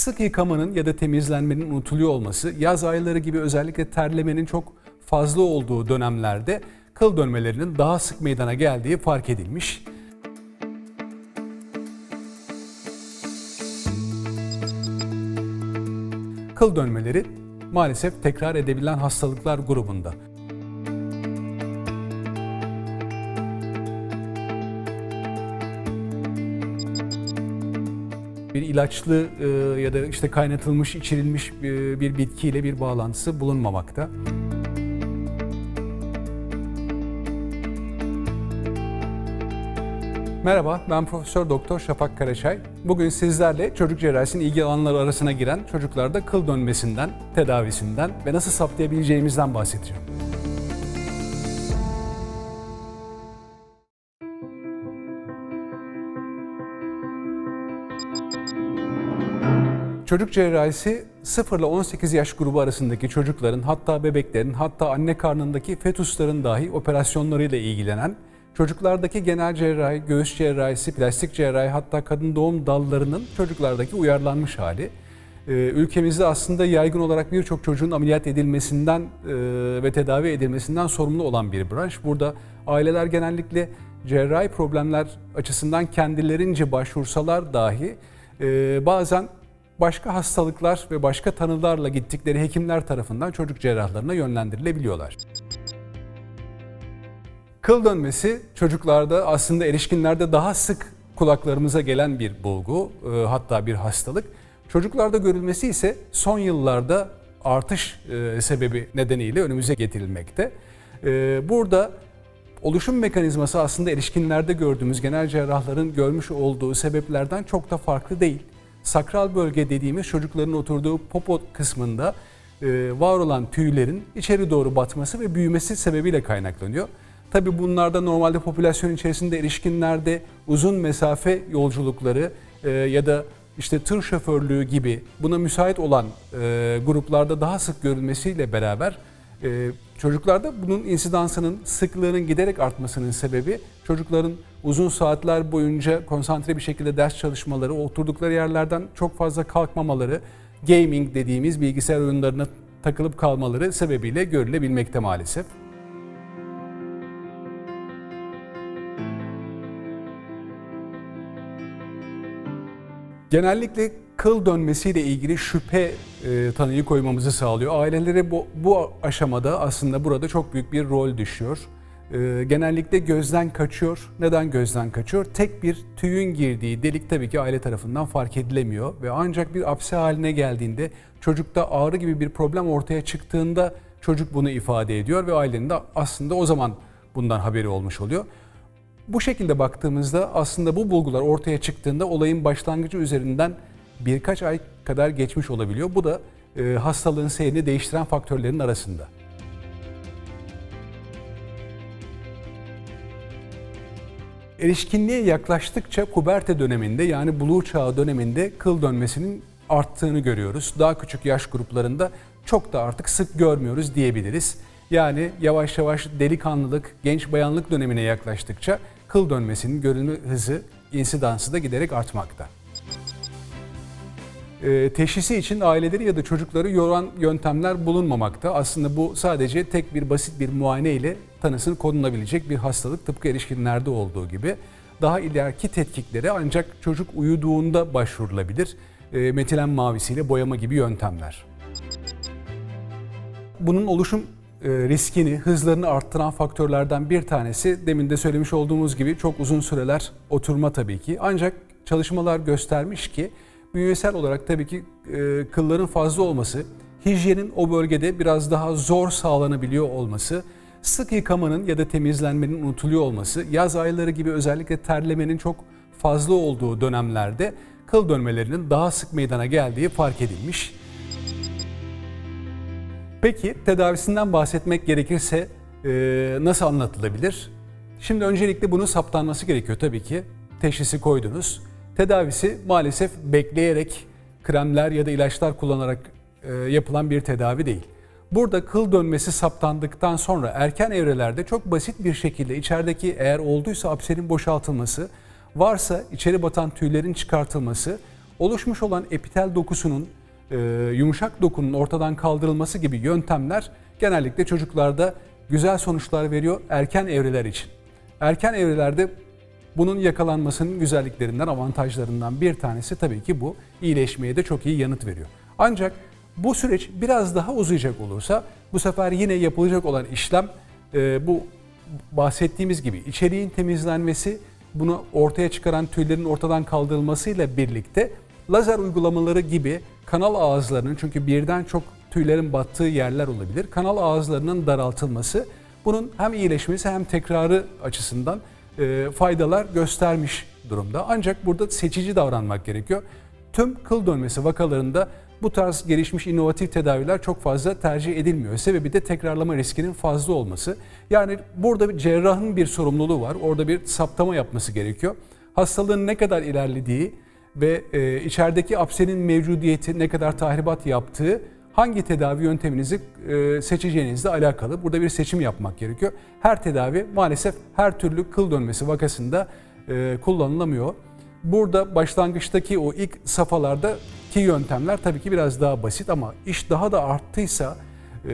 Sık yıkamanın ya da temizlenmenin unutuluyor olması, yaz ayları gibi özellikle terlemenin çok fazla olduğu dönemlerde kıl dönmelerinin daha sık meydana geldiği fark edilmiş. Kıl dönmeleri maalesef tekrar edebilen hastalıklar grubunda. Bir ilaçlı e, ya da işte kaynatılmış, içirilmiş e, bir bitkiyle bir bağlantısı bulunmamakta. Merhaba, ben Profesör Doktor Şafak Karaçay. Bugün sizlerle çocuk cerrahisinin ilgi alanları arasına giren çocuklarda kıl dönmesinden, tedavisinden ve nasıl saptayabileceğimizden bahsedeceğim. Çocuk cerrahisi 0 ile 18 yaş grubu arasındaki çocukların hatta bebeklerin hatta anne karnındaki fetusların dahi operasyonlarıyla ilgilenen çocuklardaki genel cerrahi, göğüs cerrahisi, plastik cerrahi hatta kadın doğum dallarının çocuklardaki uyarlanmış hali. Ee, Ülkemizde aslında yaygın olarak birçok çocuğun ameliyat edilmesinden e, ve tedavi edilmesinden sorumlu olan bir branş. Burada aileler genellikle cerrahi problemler açısından kendilerince başvursalar dahi e, bazen başka hastalıklar ve başka tanılarla gittikleri hekimler tarafından çocuk cerrahlarına yönlendirilebiliyorlar. Kıl dönmesi çocuklarda aslında erişkinlerde daha sık kulaklarımıza gelen bir bulgu, e, hatta bir hastalık. Çocuklarda görülmesi ise son yıllarda artış e, sebebi nedeniyle önümüze getirilmekte. E, Burada oluşum mekanizması aslında erişkinlerde gördüğümüz genel cerrahların görmüş olduğu sebeplerden çok da farklı değil. Sakral bölge dediğimiz çocukların oturduğu popo kısmında e, var olan tüylerin içeri doğru batması ve büyümesi sebebiyle kaynaklanıyor. Tabi bunlarda normalde popülasyon içerisinde erişkinlerde uzun mesafe yolculukları e, ya da işte tır şoförlüğü gibi buna müsait olan e, gruplarda daha sık görülmesiyle beraber çocuklarda bunun insidansının sıklığının giderek artmasının sebebi çocukların uzun saatler boyunca konsantre bir şekilde ders çalışmaları, oturdukları yerlerden çok fazla kalkmamaları, gaming dediğimiz bilgisayar oyunlarına takılıp kalmaları sebebiyle görülebilmekte maalesef. Genellikle kıl dönmesiyle ilgili şüphe e, tanıyı koymamızı sağlıyor. Ailelere bu, bu aşamada aslında burada çok büyük bir rol düşüyor. E, genellikle gözden kaçıyor. Neden gözden kaçıyor? Tek bir tüyün girdiği delik tabii ki aile tarafından fark edilemiyor ve ancak bir apse haline geldiğinde çocukta ağrı gibi bir problem ortaya çıktığında çocuk bunu ifade ediyor ve ailenin de aslında o zaman bundan haberi olmuş oluyor. Bu şekilde baktığımızda aslında bu bulgular ortaya çıktığında olayın başlangıcı üzerinden birkaç ay kadar geçmiş olabiliyor. Bu da e, hastalığın seyrini değiştiren faktörlerin arasında. Erişkinliğe yaklaştıkça puberte döneminde yani buluğ çağı döneminde kıl dönmesinin arttığını görüyoruz. Daha küçük yaş gruplarında çok da artık sık görmüyoruz diyebiliriz. Yani yavaş yavaş delikanlılık, genç bayanlık dönemine yaklaştıkça kıl dönmesinin görülme hızı, insidansı da giderek artmakta. Ee, teşhisi için aileleri ya da çocukları yoran yöntemler bulunmamakta. Aslında bu sadece tek bir basit bir muayene ile tanısını konulabilecek bir hastalık tıpkı erişkinlerde olduğu gibi. Daha ileriki tetkiklere ancak çocuk uyuduğunda başvurulabilir. E, metilen mavisiyle boyama gibi yöntemler. Bunun oluşum e, riskini, hızlarını arttıran faktörlerden bir tanesi demin de söylemiş olduğumuz gibi çok uzun süreler oturma tabii ki. Ancak çalışmalar göstermiş ki bünyesel olarak tabii ki e, kılların fazla olması, hijyenin o bölgede biraz daha zor sağlanabiliyor olması, sık yıkamanın ya da temizlenmenin unutuluyor olması, yaz ayları gibi özellikle terlemenin çok fazla olduğu dönemlerde kıl dönmelerinin daha sık meydana geldiği fark edilmiş. Peki tedavisinden bahsetmek gerekirse e, nasıl anlatılabilir? Şimdi öncelikle bunun saptanması gerekiyor tabii ki. Teşhisi koydunuz. Tedavisi maalesef bekleyerek kremler ya da ilaçlar kullanarak e, yapılan bir tedavi değil. Burada kıl dönmesi saptandıktan sonra erken evrelerde çok basit bir şekilde içerideki eğer olduysa apserin boşaltılması, varsa içeri batan tüylerin çıkartılması, oluşmuş olan epitel dokusunun e, yumuşak dokunun ortadan kaldırılması gibi yöntemler genellikle çocuklarda güzel sonuçlar veriyor erken evreler için. Erken evrelerde bunun yakalanmasının güzelliklerinden, avantajlarından bir tanesi tabii ki bu. İyileşmeye de çok iyi yanıt veriyor. Ancak bu süreç biraz daha uzayacak olursa bu sefer yine yapılacak olan işlem e, bu bahsettiğimiz gibi içeriğin temizlenmesi, bunu ortaya çıkaran tüylerin ortadan kaldırılmasıyla birlikte lazer uygulamaları gibi kanal ağızlarının çünkü birden çok tüylerin battığı yerler olabilir. Kanal ağızlarının daraltılması bunun hem iyileşmesi hem tekrarı açısından e, faydalar göstermiş durumda. Ancak burada seçici davranmak gerekiyor. Tüm kıl dönmesi vakalarında bu tarz gelişmiş inovatif tedaviler çok fazla tercih edilmiyor. Sebebi de tekrarlama riskinin fazla olması. Yani burada bir cerrahın bir sorumluluğu var. Orada bir saptama yapması gerekiyor. Hastalığın ne kadar ilerlediği ve e, içerideki apsenin mevcudiyeti ne kadar tahribat yaptığı hangi tedavi yönteminizi e, seçeceğinizle alakalı. Burada bir seçim yapmak gerekiyor. Her tedavi maalesef her türlü kıl dönmesi vakasında e, kullanılamıyor. Burada başlangıçtaki o ilk safhalardaki yöntemler tabii ki biraz daha basit ama iş daha da arttıysa, e,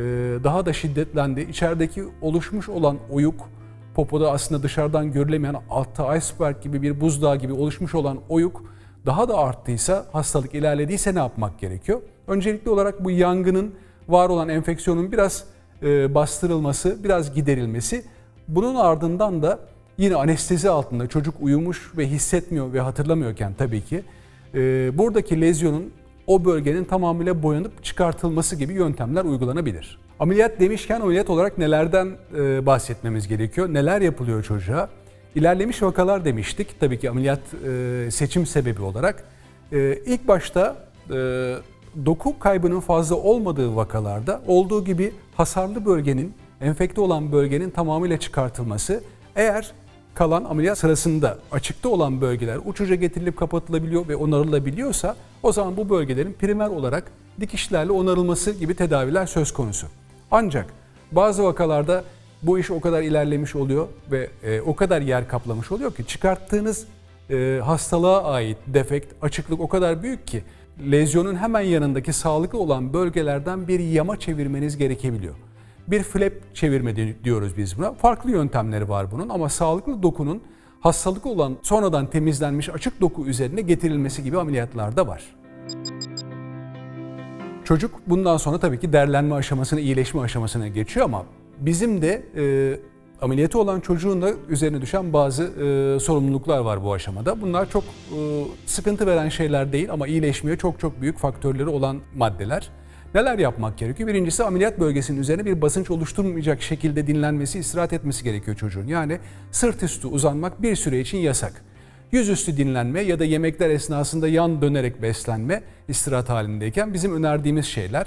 daha da şiddetlendi. İçerideki oluşmuş olan oyuk, popoda aslında dışarıdan görülemeyen altta iceberg gibi bir buzdağı gibi oluşmuş olan oyuk daha da arttıysa, hastalık ilerlediyse ne yapmak gerekiyor? Öncelikli olarak bu yangının, var olan enfeksiyonun biraz e, bastırılması, biraz giderilmesi. Bunun ardından da yine anestezi altında çocuk uyumuş ve hissetmiyor ve hatırlamıyorken tabii ki e, buradaki lezyonun o bölgenin tamamıyla boyanıp çıkartılması gibi yöntemler uygulanabilir. Ameliyat demişken ameliyat olarak nelerden e, bahsetmemiz gerekiyor? Neler yapılıyor çocuğa? İlerlemiş vakalar demiştik tabii ki ameliyat seçim sebebi olarak. İlk başta doku kaybının fazla olmadığı vakalarda olduğu gibi hasarlı bölgenin, enfekte olan bölgenin tamamıyla çıkartılması, eğer kalan ameliyat sırasında açıkta olan bölgeler uçuca getirilip kapatılabiliyor ve onarılabiliyorsa o zaman bu bölgelerin primer olarak dikişlerle onarılması gibi tedaviler söz konusu. Ancak bazı vakalarda bu iş o kadar ilerlemiş oluyor ve e, o kadar yer kaplamış oluyor ki çıkarttığınız e, hastalığa ait defekt, açıklık o kadar büyük ki lezyonun hemen yanındaki sağlıklı olan bölgelerden bir yama çevirmeniz gerekebiliyor. Bir flap çevirme di- diyoruz biz buna. Farklı yöntemleri var bunun ama sağlıklı dokunun hastalıklı olan sonradan temizlenmiş açık doku üzerine getirilmesi gibi ameliyatlar da var. Çocuk bundan sonra tabii ki derlenme aşamasına, iyileşme aşamasına geçiyor ama bizim de e, ameliyatı olan çocuğun da üzerine düşen bazı e, sorumluluklar var bu aşamada. Bunlar çok e, sıkıntı veren şeyler değil ama iyileşmeye çok çok büyük faktörleri olan maddeler. Neler yapmak gerekiyor? Birincisi ameliyat bölgesinin üzerine bir basınç oluşturmayacak şekilde dinlenmesi, istirahat etmesi gerekiyor çocuğun. Yani sırt üstü uzanmak bir süre için yasak. Yüzüstü dinlenme ya da yemekler esnasında yan dönerek beslenme istirahat halindeyken bizim önerdiğimiz şeyler.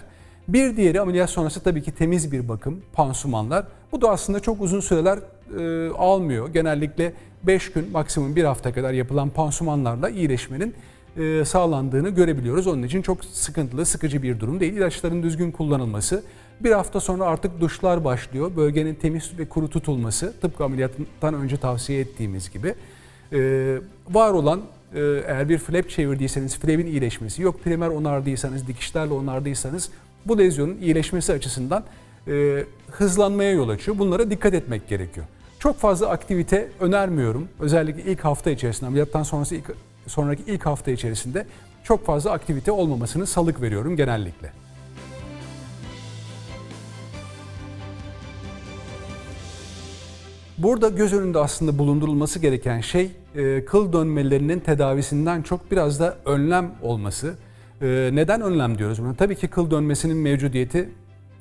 Bir diğeri ameliyat sonrası tabii ki temiz bir bakım, pansumanlar. Bu da aslında çok uzun süreler e, almıyor. Genellikle 5 gün maksimum bir hafta kadar yapılan pansumanlarla iyileşmenin e, sağlandığını görebiliyoruz. Onun için çok sıkıntılı, sıkıcı bir durum değil. İlaçların düzgün kullanılması. Bir hafta sonra artık duşlar başlıyor. Bölgenin temiz ve kuru tutulması tıpkı ameliyattan önce tavsiye ettiğimiz gibi. Ee, var olan e, eğer bir flap çevirdiyseniz flap'in iyileşmesi yok primer onardıysanız dikişlerle onardıysanız bu lezyonun iyileşmesi açısından e, hızlanmaya yol açıyor. Bunlara dikkat etmek gerekiyor. Çok fazla aktivite önermiyorum. Özellikle ilk hafta içerisinde ameliyattan sonrası ilk, sonraki ilk hafta içerisinde çok fazla aktivite olmamasını salık veriyorum genellikle. Burada göz önünde aslında bulundurulması gereken şey e, kıl dönmelerinin tedavisinden çok biraz da önlem olması. E, neden önlem diyoruz buna? Tabii ki kıl dönmesinin mevcudiyeti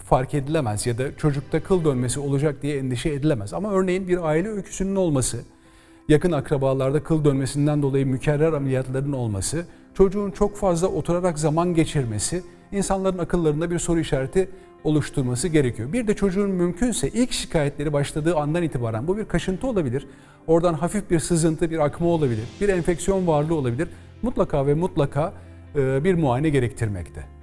fark edilemez ya da çocukta kıl dönmesi olacak diye endişe edilemez. Ama örneğin bir aile öyküsünün olması, yakın akrabalarda kıl dönmesinden dolayı mükerrer ameliyatların olması, çocuğun çok fazla oturarak zaman geçirmesi, insanların akıllarında bir soru işareti oluşturması gerekiyor. Bir de çocuğun mümkünse ilk şikayetleri başladığı andan itibaren bu bir kaşıntı olabilir. Oradan hafif bir sızıntı, bir akma olabilir, bir enfeksiyon varlığı olabilir. Mutlaka ve mutlaka bir muayene gerektirmekte.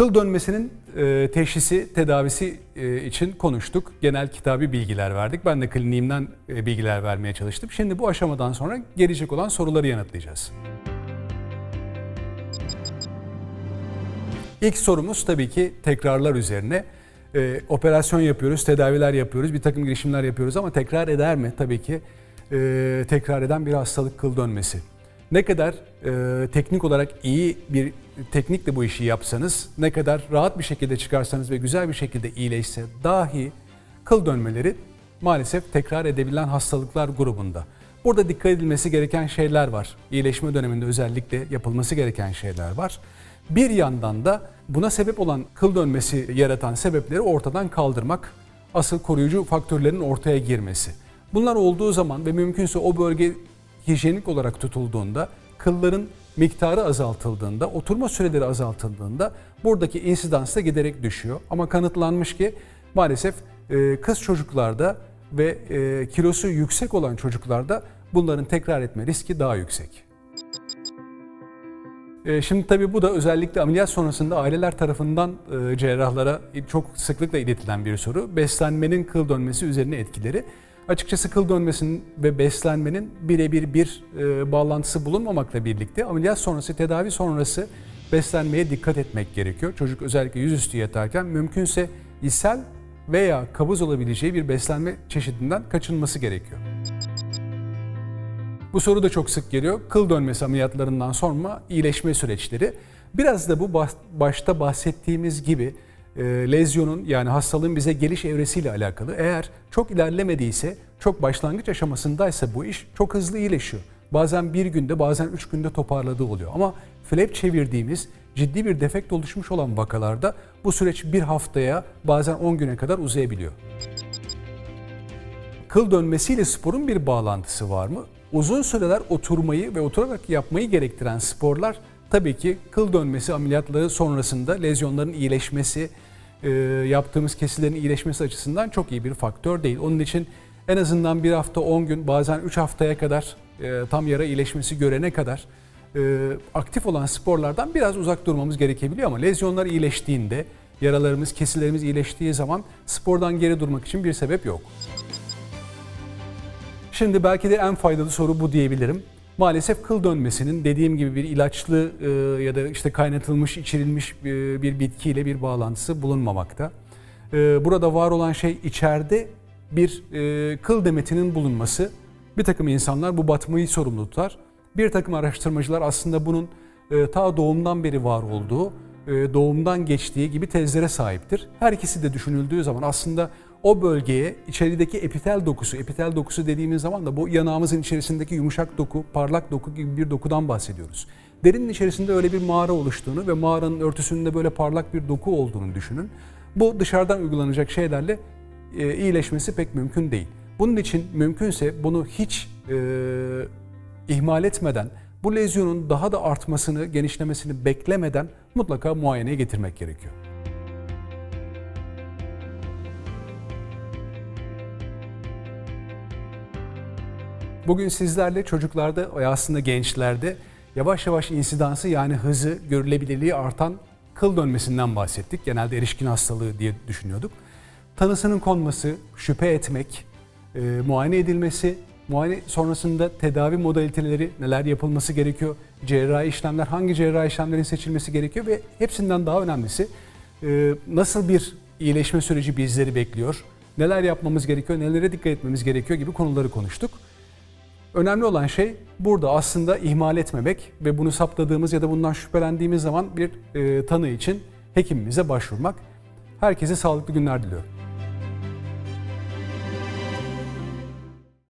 Kıl dönmesinin e, teşhisi, tedavisi e, için konuştuk. Genel kitabi bilgiler verdik. Ben de kliniğimden e, bilgiler vermeye çalıştım. Şimdi bu aşamadan sonra gelecek olan soruları yanıtlayacağız. İlk sorumuz tabii ki tekrarlar üzerine. Ee, operasyon yapıyoruz, tedaviler yapıyoruz, bir takım girişimler yapıyoruz ama tekrar eder mi? Tabii ki e, tekrar eden bir hastalık kıl dönmesi. Ne kadar e, teknik olarak iyi bir teknikle bu işi yapsanız, ne kadar rahat bir şekilde çıkarsanız ve güzel bir şekilde iyileşse dahi kıl dönmeleri maalesef tekrar edebilen hastalıklar grubunda. Burada dikkat edilmesi gereken şeyler var. İyileşme döneminde özellikle yapılması gereken şeyler var. Bir yandan da buna sebep olan kıl dönmesi yaratan sebepleri ortadan kaldırmak, asıl koruyucu faktörlerin ortaya girmesi. Bunlar olduğu zaman ve mümkünse o bölge hijyenik olarak tutulduğunda, kılların miktarı azaltıldığında, oturma süreleri azaltıldığında buradaki insidans da giderek düşüyor. Ama kanıtlanmış ki maalesef e, kız çocuklarda ve e, kilosu yüksek olan çocuklarda bunların tekrar etme riski daha yüksek. E, Şimdi tabii bu da özellikle ameliyat sonrasında aileler tarafından e, cerrahlara çok sıklıkla iletilen bir soru. Beslenmenin kıl dönmesi üzerine etkileri. Açıkçası kıl dönmesinin ve beslenmenin birebir bir e, bağlantısı bulunmamakla birlikte ameliyat sonrası, tedavi sonrası beslenmeye dikkat etmek gerekiyor. Çocuk özellikle yüzüstü yatarken mümkünse ishal veya kabız olabileceği bir beslenme çeşidinden kaçınması gerekiyor. Bu soru da çok sık geliyor. Kıl dönmesi ameliyatlarından sonra iyileşme süreçleri. Biraz da bu başta bahsettiğimiz gibi e, lezyonun yani hastalığın bize geliş evresiyle alakalı. Eğer çok ilerlemediyse, çok başlangıç aşamasındaysa bu iş çok hızlı iyileşiyor. Bazen bir günde, bazen üç günde toparladığı oluyor. Ama flap çevirdiğimiz ciddi bir defekt oluşmuş olan vakalarda bu süreç bir haftaya, bazen 10 güne kadar uzayabiliyor kıl dönmesiyle sporun bir bağlantısı var mı? Uzun süreler oturmayı ve oturarak yapmayı gerektiren sporlar tabii ki kıl dönmesi ameliyatları sonrasında lezyonların iyileşmesi, e, yaptığımız kesilerin iyileşmesi açısından çok iyi bir faktör değil. Onun için en azından bir hafta 10 gün bazen 3 haftaya kadar e, tam yara iyileşmesi görene kadar e, aktif olan sporlardan biraz uzak durmamız gerekebiliyor ama lezyonlar iyileştiğinde, yaralarımız, kesilerimiz iyileştiği zaman spordan geri durmak için bir sebep yok. Şimdi belki de en faydalı soru bu diyebilirim. Maalesef kıl dönmesinin dediğim gibi bir ilaçlı e, ya da işte kaynatılmış, içirilmiş e, bir bitkiyle bir bağlantısı bulunmamakta. E, burada var olan şey içeride bir kıl demetinin bulunması. Bir takım insanlar bu batmayı sorumlu tutar. Bir takım araştırmacılar aslında bunun e, ta doğumdan beri var olduğu, e, doğumdan geçtiği gibi tezlere sahiptir. Her ikisi de düşünüldüğü zaman aslında o bölgeye içerideki epitel dokusu, epitel dokusu dediğimiz zaman da bu yanağımızın içerisindeki yumuşak doku, parlak doku gibi bir dokudan bahsediyoruz. Derinin içerisinde öyle bir mağara oluştuğunu ve mağaranın örtüsünde böyle parlak bir doku olduğunu düşünün. Bu dışarıdan uygulanacak şeylerle e, iyileşmesi pek mümkün değil. Bunun için mümkünse bunu hiç e, ihmal etmeden, bu lezyonun daha da artmasını, genişlemesini beklemeden mutlaka muayeneye getirmek gerekiyor. Bugün sizlerle çocuklarda ve aslında gençlerde yavaş yavaş insidansı yani hızı, görülebilirliği artan kıl dönmesinden bahsettik. Genelde erişkin hastalığı diye düşünüyorduk. Tanısının konması, şüphe etmek, e, muayene edilmesi, muayene sonrasında tedavi modaliteleri neler yapılması gerekiyor, cerrahi işlemler, hangi cerrahi işlemlerin seçilmesi gerekiyor ve hepsinden daha önemlisi e, nasıl bir iyileşme süreci bizleri bekliyor, neler yapmamız gerekiyor, nelere dikkat etmemiz gerekiyor gibi konuları konuştuk. Önemli olan şey burada aslında ihmal etmemek ve bunu saptadığımız ya da bundan şüphelendiğimiz zaman bir e, tanı için hekimimize başvurmak. Herkese sağlıklı günler diliyorum.